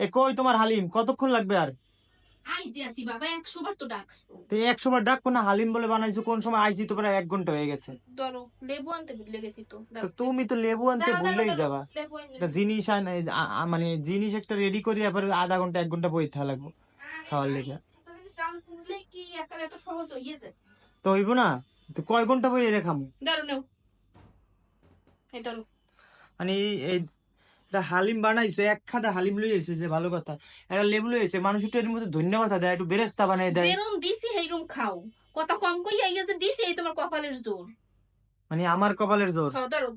এ কই তোমার হালিম? কতক্ষণ লাগবে আর? আইতে বাবা একশো বার তো ডাকছো তো একশো বার ডাকবো না হালিম বলে বানাইছো কোন সময় আইছি তো প্রায় এক ঘণ্টা হয়ে গেছে। ধরো লেবু আনতে ভুলে গেছি তো। তো তুমি তো লেবু আনতে ভুলেই যাবা। জিনিস মানে জিনিস একটা রেডি করি এবার আধা ঘণ্টা এক ঘণ্টা বই থাকা লাগবো খাওয়ার লেগে। তো হইব না? তো কয় ঘণ্টা বই রেখামু ধরো নেও। এই ধরো। মানে এই- তা হালিম বানাইছো এক খাদা হালিম লই আইছো যে ভালো কথা। একটা লেবু লই আইছে মানুষ একটু এর মধ্যে ধন্যবাদ দেয় একটু বেরেস্তা বানাই দেয়। যেরম দিছি সেইরম খাও। কথা কম কই আই গেছে দিছি এই তোমার কপালের জোর। মানে আমার কপালের জোর? খাও ধরো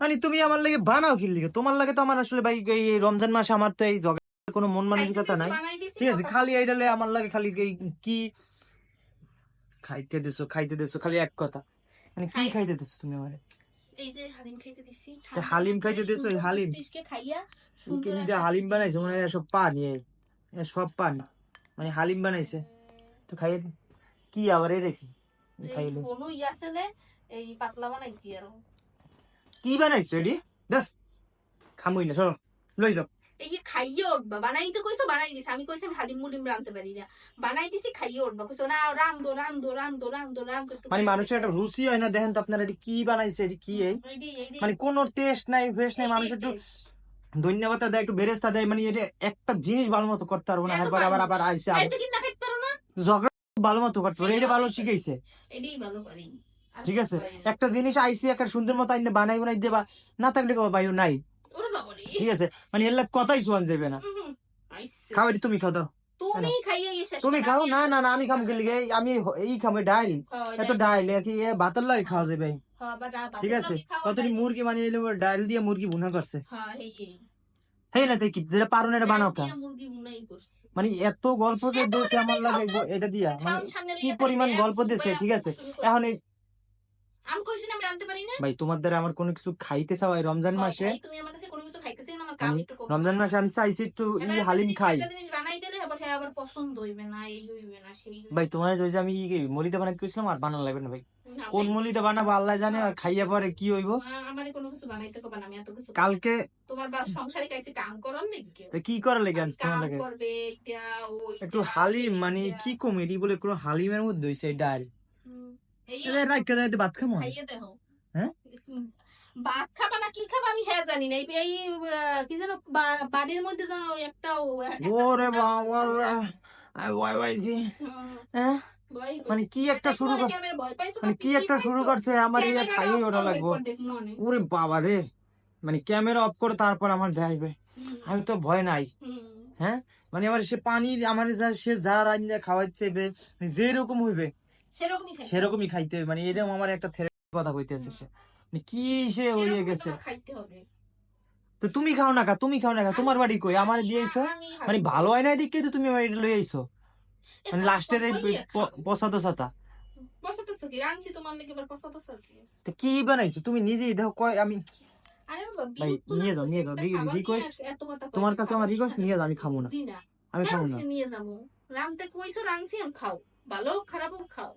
মানে তুমি আমার লাগে বানাও কি লিগে? তোমার লাগে তো আমার আসলে ভাই এই রমজান মাসে আমার তো এই জগের কোনো মন মানসিকতা নাই। ঠিক আছে খালি এইটালে আমার লাগে খালি এই কি খাইতে দিছো খাইতে দিছো খালি এক কথা। মানে কি খাইতে দিছো তুমি আমারে? এই যে হালিম খাইতে দিছি হালিম খাইতে দিছো, হালিম? হালিম খাইয়া হালিম বানাইছে মনে সব পানি এ সব পানি। মানে হালিম বানাইছে। তো খাইয়ে দি। কি আবার এ রেখি খাইলে কোন এই পাতলা বানাইছি আর। কি বানাইছো এডি? দেখ খামুই না সরো লই যাও। এই যে খাইয়ে উঠবা বানাইতে কইছো বানাই দিছি। আমি কইছি আমি হালিম মুলিম রানতে পারি না। বানাই দিছি খাইয়ে উঠবা। কইছো না রান্দো রান্দো রান্দো রান্দো একটু মানে মানুষের একটা রুচি হয় না দেখেন তো আপনারা এটি কি বানাইছে এটি কি এই? মানে কোনো টেস্ট নাই ফ্রেশ নাই এইডি মানুষ একটু ধন্যবাদ দেয় একটু বেরেস্তা দেয় মানে এটা একটা জিনিস ভালো মতো করতে পারব না। এরপর আবার। আবার আইসে ঝগড়া ভালো মতো করতে পারব এটা ভালো শিখাইছে। এটাই ভালো আর ঠিক আছে একটা জিনিস আইসি একটা সুন্দর মতো আইনে বানাই বানাই দেবা না থাকলে কেউ ভাইও নাই। ঠিক আছে? মানে এর কথাই শোয়ান যাবে না। উহুম, খাও তুমি খাও দাও। তুমি করে খাও? না না না আমি খাম গেলি আমি এই খামে ডাইল। হ্যাঁ, এত। ডাইল কি এ ভাতের লাগে খাওয়া যাবে হ্যাঁ, ঠিক আছে? কতটি মুরগি বানিয়ে এলো ডাইল দিয়ে মুরগি ভুনা করছে। হ্যাঁ, না তাই কি যেটা পারো না এটা বানাও কা। মানে এত গল্প যে দিয়েছে আমার লাগে এটা দিয়া। মানে কি পরিমাণ গল্প দিয়েছে ঠিক আছে? এখন আমি কইছি না আমি রাঁধতে পারি না। ভাই তোমার দ্বারা আমার কোনো কিছু খাইতে চাও এই রমজান মাসে? ভাই, তুমি আমার কাছে কোনো কিছু খাইতে চাই না, আমার কাম আমি একটু কম। রমজান মাসে আমি চাইছি একটু ই এবার একটা হালিম জিনিস- খাই। একটা জিনিস বানাই দিলে আবার হ্যাঁ, আবার পছন্দ হইবে না, এই হইবে না, সেই হইবে ভাই তোমার ওই যে আমি মলিতে কইছিলাম আর বানানো লাগবে না ভাই। না, কোন ভাই, মলিতে বানাবো আল্লাহ জানে আর খাইয়া পরে কি হইব? আ- আমারে কোনো কিছু বানাইতে কবে না, আমি এত কিছু- কালকে তোমার বা সংসারে কাইছে কাম করার নাকি তো কি করা লেগে আনছে তোমার কাম লাগে? করবে, এইটা, ওইটা, একটু হালিম মানে। কি কমেডি বলে কোনো হালিমের মধ্যে হইছে ডাল? হুম, যাইতে ভাত খামো। খাইয়ে দেখো। হ্যাঁ? ভাত খাবা না কি খাবা আমি হ্যাঁ জানি না। এই এই, কি যেন বাড়ির মধ্যে যেন একটা ওরে বাবা ওয়াই ওয়াই জি হ্যাঁ। মানে কি একটা শুরু ক্যামেরা মানে কি একটা শুরু করছে? আমার এই খাইয়ে ওটা লাগবো। ওরে বাবা রে মানে ক্যামেরা অফ করে তারপর আমার হুম, আমি তো ভয় নাই। হ্যাঁ? মানে আমার সে পানি আমার যা সে যা রান্না খাওয়াচ্ছে যেরকম হইবে। সেরকমই খাইতে হবে। সেরকমই খাইতে হবে। মানে এরকম আমার একটা থেরাপি কথা কইতেছে সে। মানে কি সে হয়ে গেছে? খাইতে হবে। তো তুমি খাও না কা তুমি খাও না কা। তোমার বাড়ি কই? আমার মানে খাব। ভালো হয় না দিকে তো তুমি আমার এটা লই আইছো? মানে লাস্টের এই। সাতা কি? বানাইছো? তুমি নিজেই দেখো কয় আমি নিয়ে যাও, নিয়ে যাও, একটা রি- খাবার নিয়ে request, এত কথা কই তোমার কাছে আমার রিকোয়েস্ট নিয়ে যাও আমি খাব না। আমি খাব না। নিয়ে যাব? কইছো আমি খাও। ভালো খারাপ খাও।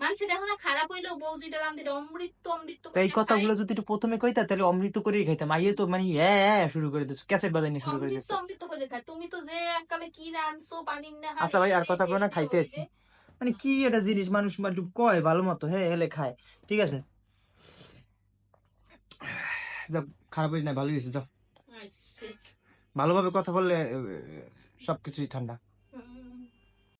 মানছে দেখো না খারাপ হইলেও বউ যেটা এটা অমৃত অমৃত এই কথাগুলো যদি একটু প্রথমে কইতা তাহলে অমৃত করেই খাইতাম। আইয়ে তো মানে হ্যাঁ শুরু করে দিছো ক্যাসেট বাজাইনি শুরু করে দিছো অমৃত করে খায়। তুমি তো যে এককালে কি রাঁধছো পানির না আচ্ছা ভাই, আর কথা কও না, খাইতে আছি। মানে কি এটা জিনিস মানুষ একটু কয় ভালো মতো হ্যাঁ হেলে খায়। ঠিক আছে? যাও খারাপ হয়েছে না ভালো হয়েছে যাও। ভালোভাবে কথা বললে সবকিছুই ঠান্ডা।